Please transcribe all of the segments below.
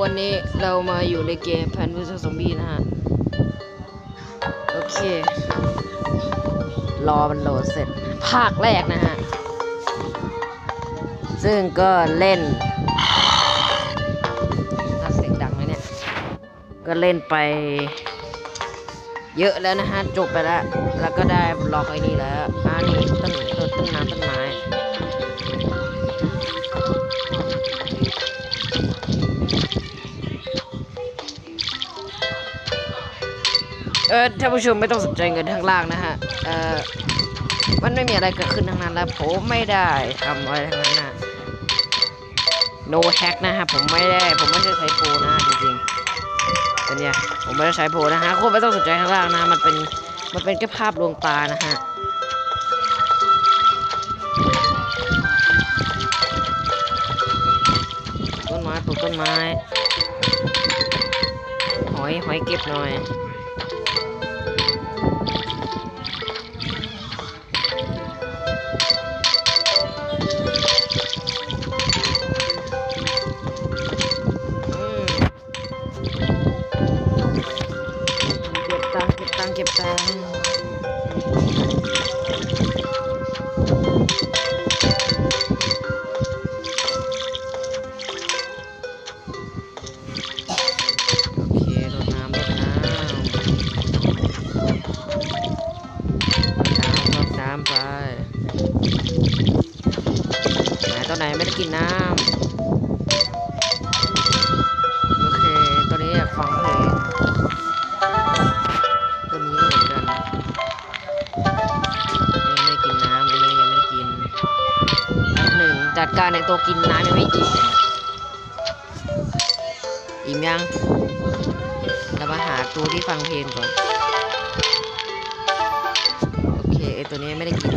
วันนี้เรามาอยู่ในเกมแพนวิสซอมบี้นะฮะ โอเค รอมันโหลดเสร็จ ภาคแรกนะฮะ ซึ่งก็เล่นน่าเสียงดังเลยเนี่ย ก็เล่นไป เยอะแล้วนะฮะ จบไปแล้ว แล้วก็ได้ล็อกไอ้นี่แล้ว อ่านี่ต้นต้นต้นน้ำต้นไม้ เออท่านผู้ชมไม่ต้องสนใจเงินข้างล่างนะฮะ เออมันไม่มีอะไรเกิดขึ้นทั้งนั้นแล้วผมไม่ได้ทำอะไรทั้งนั้นนะ no hack นะฮะ ผมไม่ได้ ผมไม่ใช่ใช้โปรนะจริงๆเป็นเนี่ยผมไม่ได้ใช้โปรนะฮะคุณไม่ต้องสนใจข้างล่างนะ มันเป็น มันเป็นแค่ภาพลวงตานะฮะต้นไม้ปลูกต้นไม้ หอย หอยเก็บหน่อย ไหนตัวไหนไม่ได้กินน้ำโอเคตอนนี้อยากฟังเพลงตัวนี้เหมือนกันยังไม่ได้กินน้ำอันนี้ยังไม่ได้กินอันหนึ่งจัดการในตัวกินน้ำยังไม่อิ่มอิ่มยังเรามาหาตัวที่ฟังเพลงก่อน โอเคไอตัวนี้ไม่ได้กิน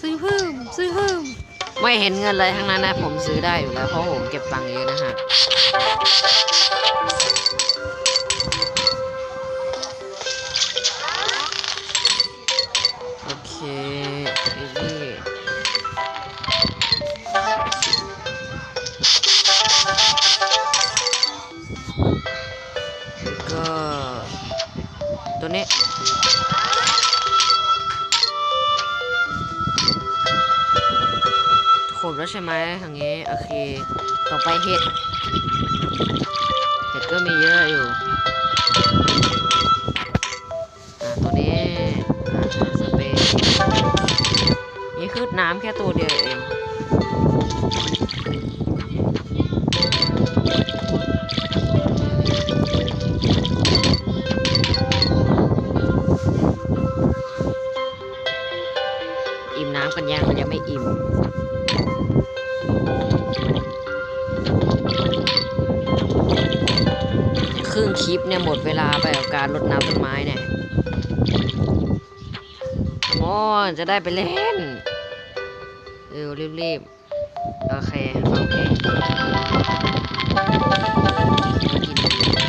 ซื้อเพิ่มซื้อเพิ่ม ซื้อเพิ่ม ไม่เห็นเงินเลยทั้งนั้นนะ ผมซื้อได้อยู่แล้ว เพราะผมเก็บตังค์เยอะนะฮะ ใช่ไหมทางนี้โอเค ต่อไปเห็ด เห็ดก็มีเยอะอยู่อ่าตัวนี้อ่าสเปรย์นี่คือน้ำแค่ตัวเดียวเองอิ่มน้ำกันยังมันยังไม่อิ่ม ลิปเนี่ยหมดเวลาไปกับการรดน้ำต้นไม้เนี่ยมอนจะได้ไปเล่น เร็วรีบๆ โอเค โอเคกิน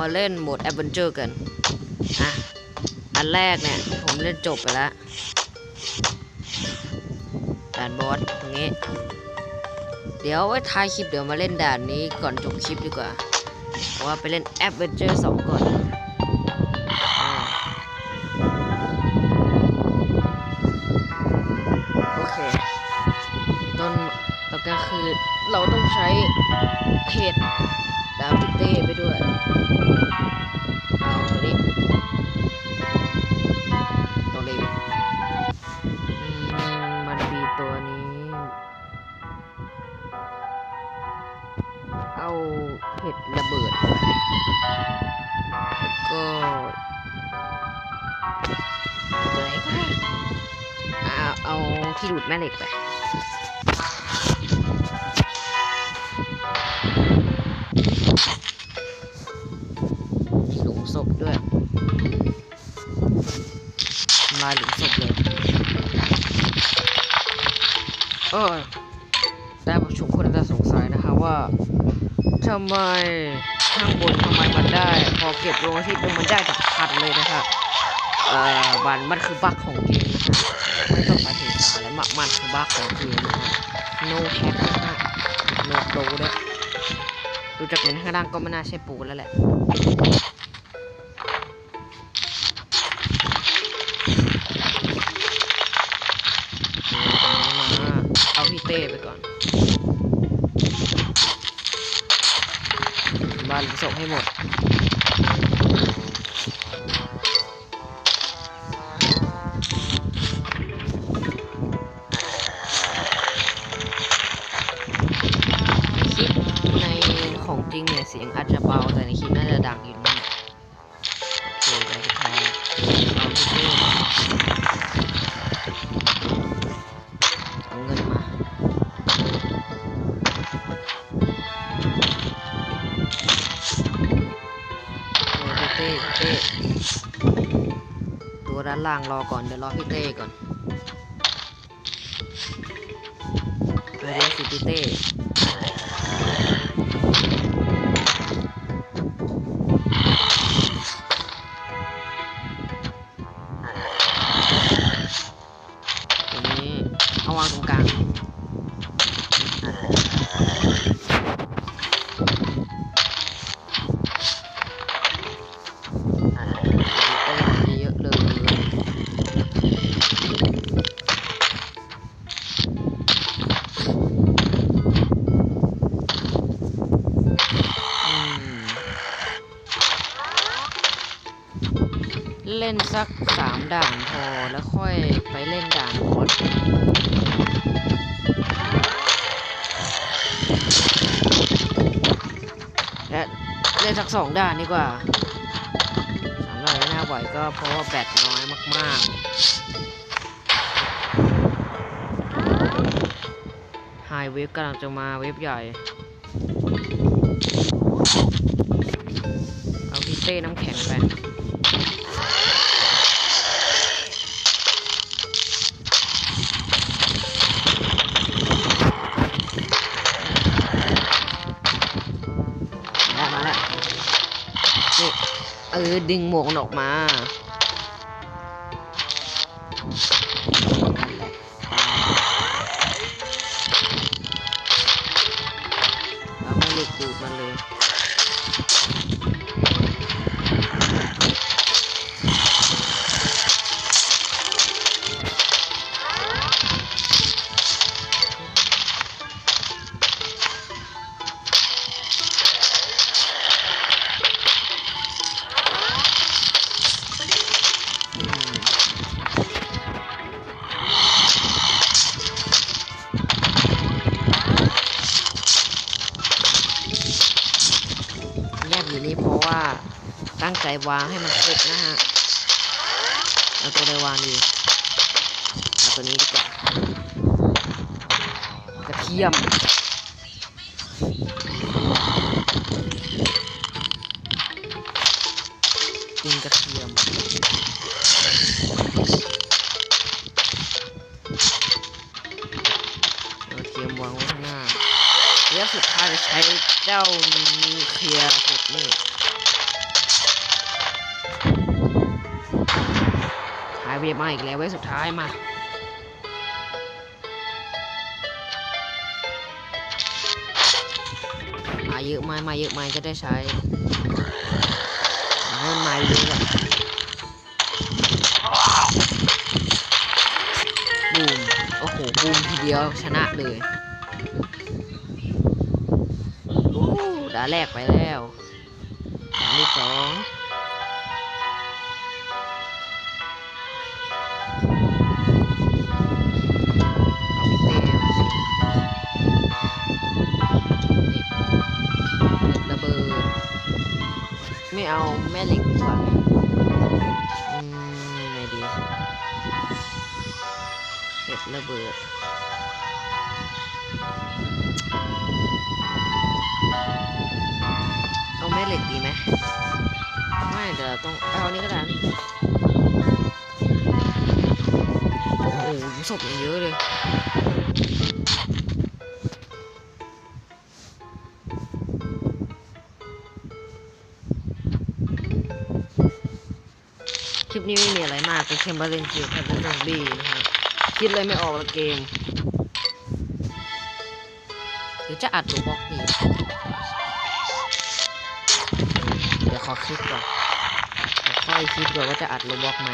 มาเล่นโหมดแอดเวนเจอร์กันอะอันแรกเนี่ย ผมเล่นจบไปแล้วด่านบอสตรงนี้ เดี๋ยวไว้ท้ายคลิปเดี๋ยวมาเล่นด่านนี้ก่อนจบคลิปดีกว่าเพราะว่าไปเล่นแอ v เ n นเจอร์สองก่อนโอเคต้นต่อก็คือเราต้องใช้เห็ดดาวติเต้ไปด้วย แม่เหล็กไปหลุมศพด้วยทำลายหลุมศพเลยเออแต่ผู้ชมคนจะสงสัยนะคะว่าทำไมข้างบนทำไมมันได้ พอเก็บลงที่นึงมันได้จากพันเลยนะคะเอ่อมันมันคือบั๊กของเกมนะคะไม่ต้อง มักมันคือบ้าของคืนนะคะ no hack นะฮะโนโปรด้วยดูจากเลนข้างล่างก็ไม่น่าใช่ปูแล้วแหละ ล่างรอก่อนเดี๋ยวรอพี่เต้ก่อนเดี๋ยวสิพี่เต้ตัวนี้เอาวางตรงกลาง ล่นสักสามด่านพอแล้วค่อยไปเล่นด่านบอสและเล่นสักสองด่านดีกว่าสามร้อยไม่น่าไหวก็เพราะว่าแบตน้อยมากๆไฮเวฟกำลังจะมาเวฟใหญ่เอาพี่เต้น้ำแข็งไป ดึงหมวกออกมา วางให้มันครบนะฮะเอาตัวใดวางดีเอาตัวนี้ดีกว่ากระเทียม เวฟมาอีกแล้วเว้ยสุดท้ายมามาเยอะไหมมาเยอะไหมจะได้ใช้ให้มาเยอะบูมโอ้โหบูมทีเดียวชนะเลยโอ้ด่าแรกไปแล้ว เอาแม่เหล็กดีกว่าอืมไงดีเห็ดระเบิดเอาแม่เหล็กดีไหมไม่เดี๋ยวต้องเอาอันนี้ก็ได้โอ้โหศพอย่างเยอะเลย กเป็นแค่มาเล่นเกมแค่เป็นซอมบี้นะครับคิดเลยไม่ออกละเกมหรือจะอัดตัวบล็อกดีเดี๋ยวขอคิดก่อนค่อยคิดก่อนว่าจะอัดลูบล็อกไหม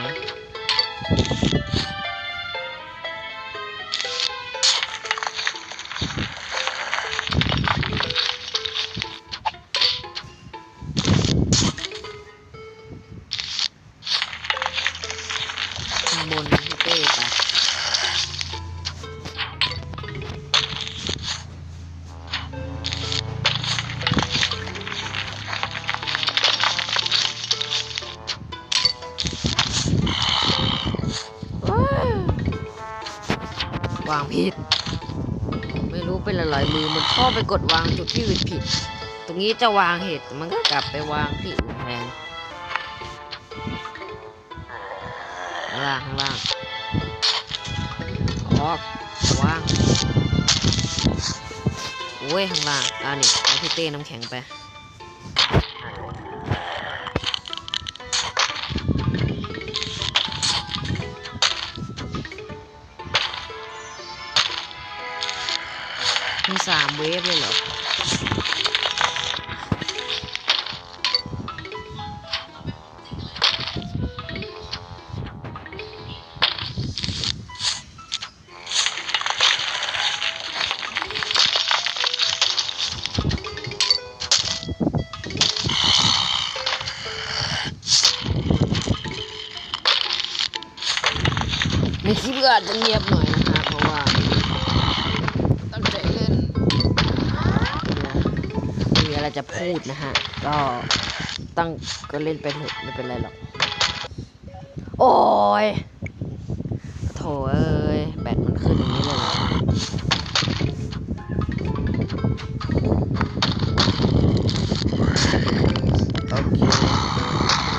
กดวางจุดที่อื่นผิด ตรงนี้จะวางเห็ดมันก็กลับไปวางที่อื่นแทนข้างล่างข้างล่างออกวางโอ้ยข้างล่างอ่านี่เอาพี่เต้น้ำแข็งไป มีสามเนะฮะ ก็ตั้งก็เล่นไปเถอะไม่เป็นไรหรอก โอ้ยโถเอ้ย แบตมันขึ้นอย่างนี้เลยเหรอโอเค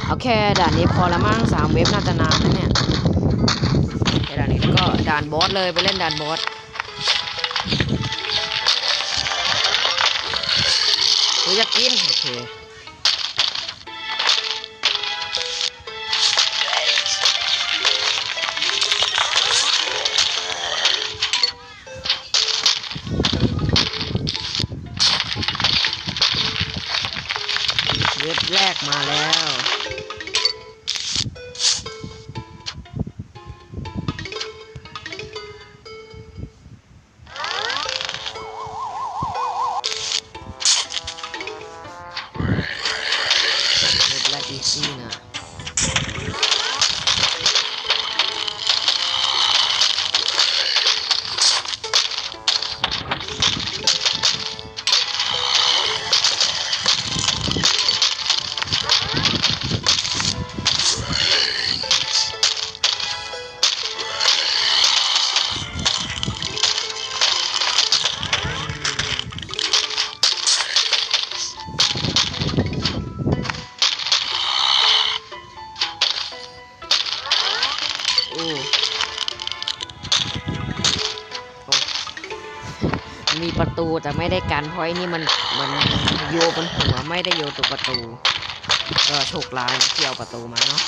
เอาแค่ด่านนี้พอละมั้งสามเว็บน่าจะนานนะเนี่ยด่านนี้ก็ด่านบอสเลยไปเล่นด่านบอส หนูอยากกินโอเค ไม่ได้กันเพราะไอ้นี่มันมันโยบนหัวไม่ได้โยตัวประตู ก็โชคร้ายที่เอาประตูมาเนาะ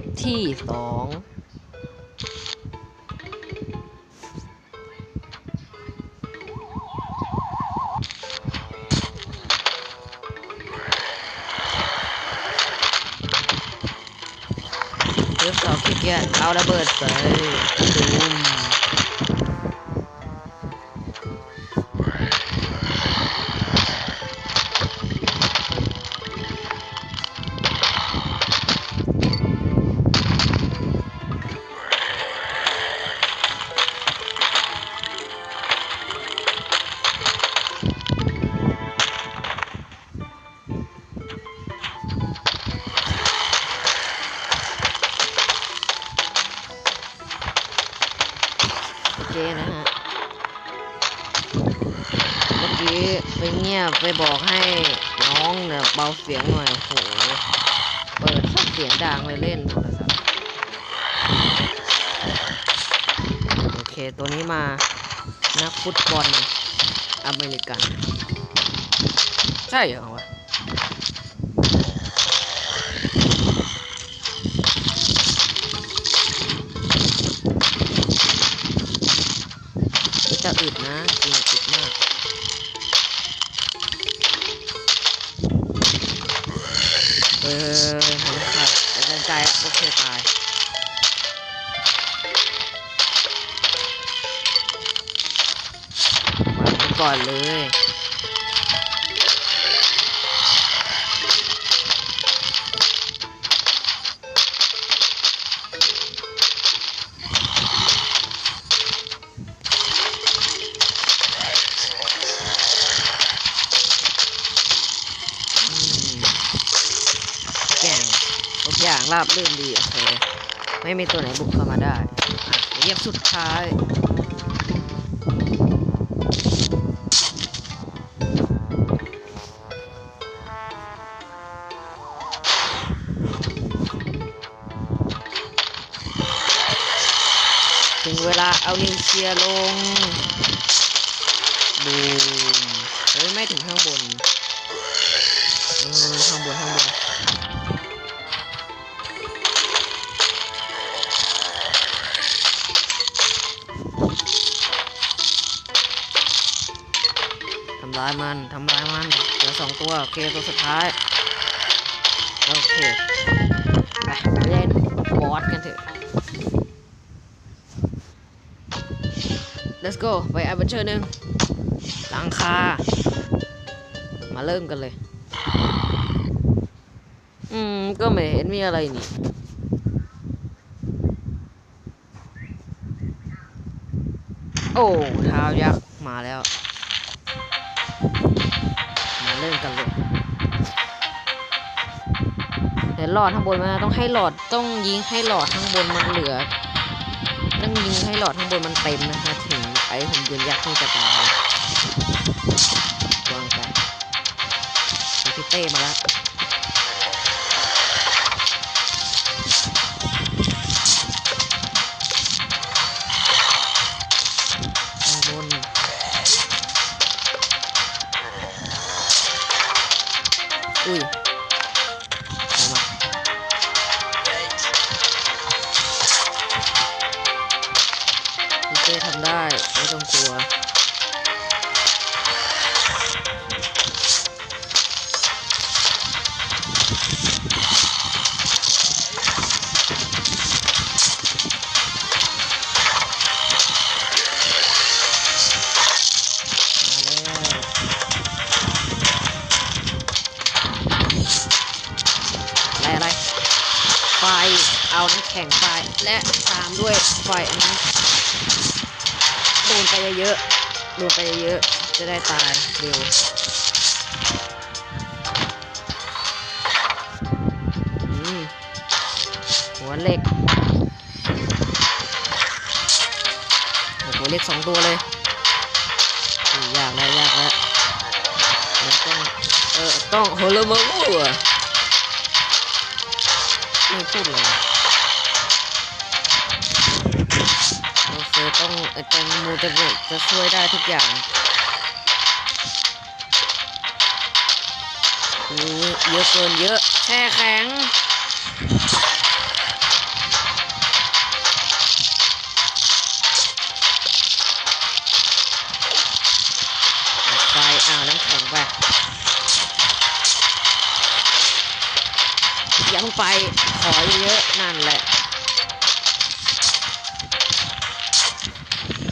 ฟที่สองเวฟสองขี้เกียจเอาระเบิดไปดู เงียบไปบอกให้น้องเนี่ยเบาเสียงหน่อยโหเปิดสักเสียงดังเลยเล่นโทรศัพท์โอเคตัวนี้มานักฟุตบอลอเมริกัน ใช่เหรอวะจะอึดนะจริง เคตายมาก่อนเลย ราบรื่นดีโอเคไม่มีตัวไหนบุกเข้ามาได้เยียบสุดท้ายถึงเวลาเอานิวเคลียร์ลงบูมเฮ้ยไม่ถึงข้างบนข้างบนข้างบนายมันทำร้ายมันเหลือสองตัวโอเคตัวสุดท้ายโอเคไปเล่นบอสกันเถอะ let's go ไปแอดเวนเจอร์หนึ่งหลังคา มาเริ่มกันเลย อืม ก็ไม่เห็นมีอะไรนี่โอ้เท้ายักษ์มาแล้ว เริ่มกันเลยเดี๋ยวหลอดข้างบนมันต้องให้หลอดต้องยิงให้หลอดข้างบนมันเหลือ ต้องยิงให้หลอดข้างบนมันเต็มนะคะ ถึงไอ้หุ่นยนต์ยักษ์นี่จะตายวางไปเอาพี่เต้มาแล้ว และตามด้วยไฟนะโดนไปเยอะๆโดนไปเยอะๆจะได้ตายเร็วหัวเหล็กหัวเหล็กสองตัวเลยยากแล้วยากแล้วต้องเออต้องโฮโลมาลูอะไม่พูดเลย ต้องอาจารย์มูจะจะช่วยได้ทุกอย่างโอ้เยอะเกินเยอะแช่แข็งไฟอ่าวน้ำแข็งไปยังไปขอเยอะๆนั่นแหละ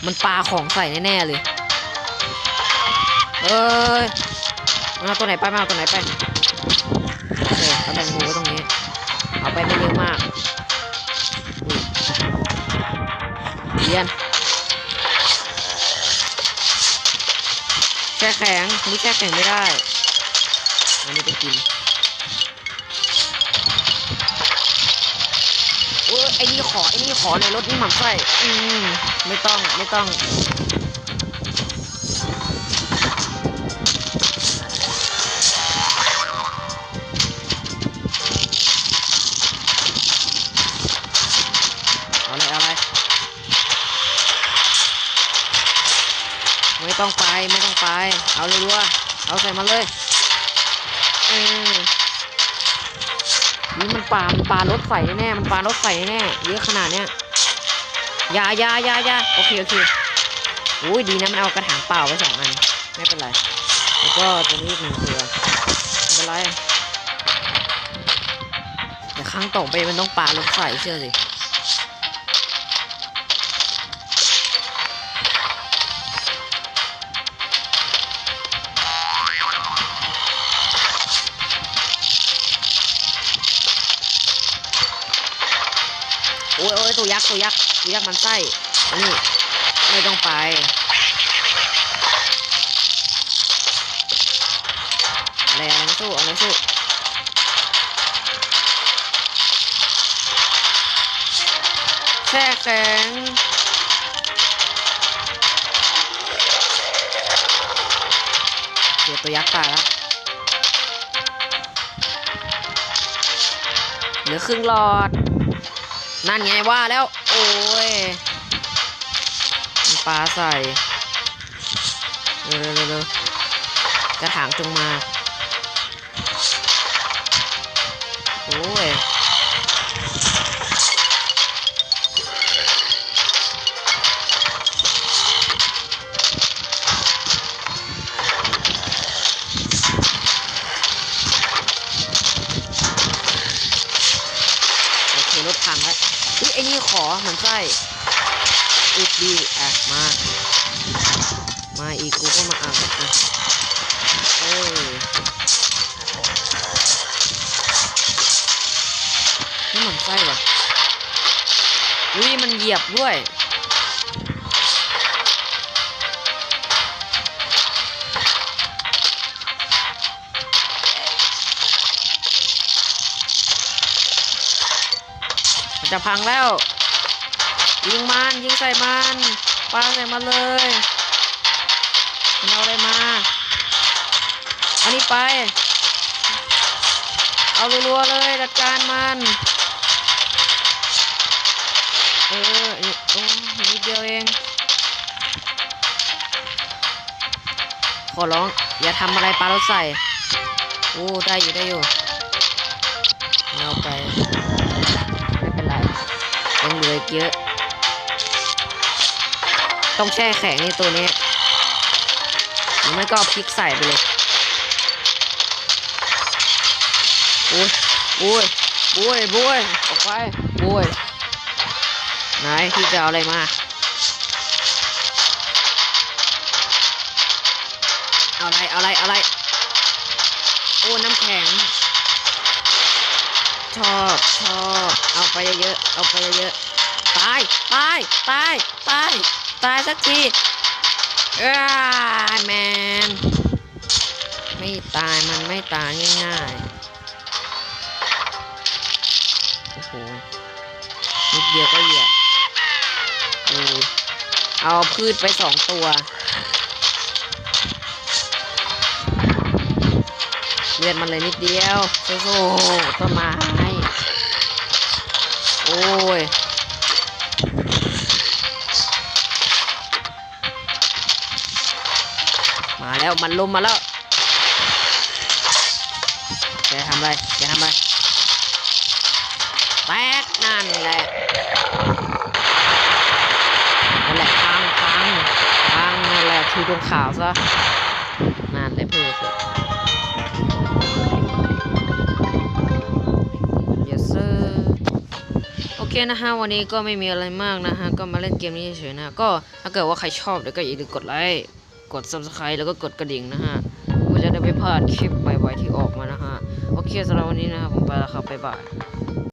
มันปลาของใส่แน่ๆเลย เอ้ยมันเอาตัวไหนไปมาเอาตัวไหนไปโอเคเอาแตงโมไว้ตรงนี้ เอาไปไม่เยอะมากอุ้ยเรียนแช่แข็งนี่แช่แข็งไม่ได้ อันนี้ไปกิน อ้ยไอ้นี่ขอไอ้นี่ขอในรถนี่หมันไส้อืมไม่ต้องไม่ต้องเอาเลยเอาเลยไม่ต้องไปไม่ต้องไป เอาเลยรัวๆเอาใส่มาเลย ปลามันปลารถใสแน่ๆมันปลารถใสแน่เยอะขนาดเนี้ยยายายายาโอเคโอเคอุ้ยดีนะมันเอากระถางเปล่าไว้สองอันไม่เป็นไรแล้วก็ตัวนี้หนึ่งตัวไม่เป็นไรเดี๋ยวครั้งต่อไปมันต้องปลารถใสเชื่อสิ ตัวยักษ์ตัวยักษ์ตัวยักษ์มันไส้อันนี่ไม่ต้องไปอะไรอะไรสู้อะไรสู้แช่แข็งเดี๋ยวตัวยักษ์ตายแล้วเหลือครึ่งหลอด นั่นไงว่าแล้ว โอ้ยปลาใส่เร็วเร็วเร็วกระถางจงมา โอ้ย ขอเหมือนไส้อุดดีอะมา มาอีกกูก็มาอ่านอะเอ้ยนี่เหมือนไส้ว่ะอุ้ยมันเหยียบด้วยจะพังแล้ว ยิงมันยิงใส่มันปาใส่มันเลยมันเอาอะไรมาอานี่ไป เอารัวๆเลยจัดการมันเออโอ้นิดเดียวเอง ขอร้อง อย่าทำอะไรปลาเรถใส่โอ้ได้อยู่ได้อยู่เอาไป ไม่เป็นไรยังเหลือเยอะ ต้องแช่แข็งในตัวนี้หรือไม่ก็พริกใส่ไปเลยโอ้ยโอ้ยโอ้ยโอ้ยออกไปโอ้ยไหนที่จะเอาอะไรมา เอาอะไร เอาอะไร เอาอะไร โอ้ น้ำแข็ง ชอบ ชอบ เอาไปเยอะๆ เอาไปเยอะๆ ตาย ตาย ตาย ตาย ตายสักทีเอ้ยแมน ไม่ตายมันไม่ตายง่ายๆ โอ้โห นิดเดียวก็เหยียบเออเอาพืชไปสองตัว เลือดมันเลยนิดเดียว โซ่ต้นไม้ โอ้ย แล้วมันลุมมาแล้วแกทำอะไรแกทำอะไรแตกนั่นแหละนั่นแหละพังพังพังนั่นแหละถือตรงขาวซะนั่นแหละเพื่อสุด yes sir โอเคนะฮะวันนี้ก็ไม่มีอะไรมากนะฮะก็มาเล่นเกมนี้เฉยๆนะก็ถ้าเกิดว่าใครชอบเดี๋ยวก็อย่าลืมกดไลค์ กด subscribe แล้วก็กดกระดิ่งนะฮะเพื่อจะได้ไม่พลาดคลิปใหม่ๆที่ออกมานะฮะ โอเคสำหรับวันนี้นะครับผมไปแล้วครับบ๊ายบาย